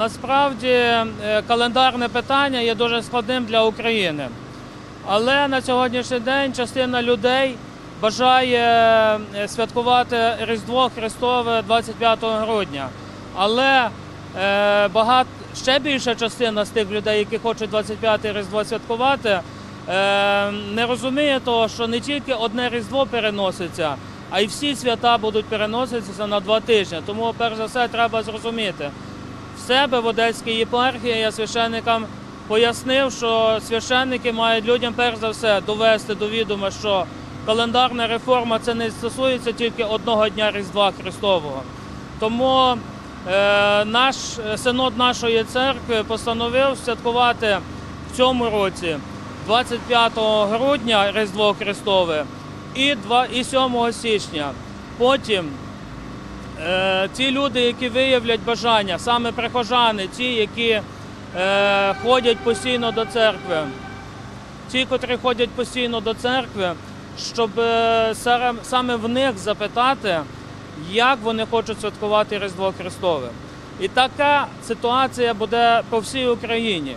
насправді е, календарне питання є дуже складним для України. Але на сьогоднішній день частина людей бажає е, святкувати Різдво Христове 25 грудня. Але е, багат, ще більша частина з тих людей, які хочуть 25 Різдво святкувати, не розуміє того, що не тільки одне Різдво переноситься, а й всі свята будуть переноситися на два тижні. Тому, перш за все, треба зрозуміти. Себе в Одеській єпархії я священникам пояснив, що священники мають людям перш за все довести до відома, що календарна реформа це не стосується тільки одного дня Різдва Христового. Тому е, наш синод нашої церкви постановив святкувати в цьому році 25 грудня Різдво Христове і, 2, і 7 січня. Потім ті люди, які виявлять бажання, саме прихожани, ті, які е, ходять постійно до церкви, ті, котрі ходять постійно до церкви, щоб е, саме в них запитати, як вони хочуть святкувати Різдво Христове. І така ситуація буде по всій Україні.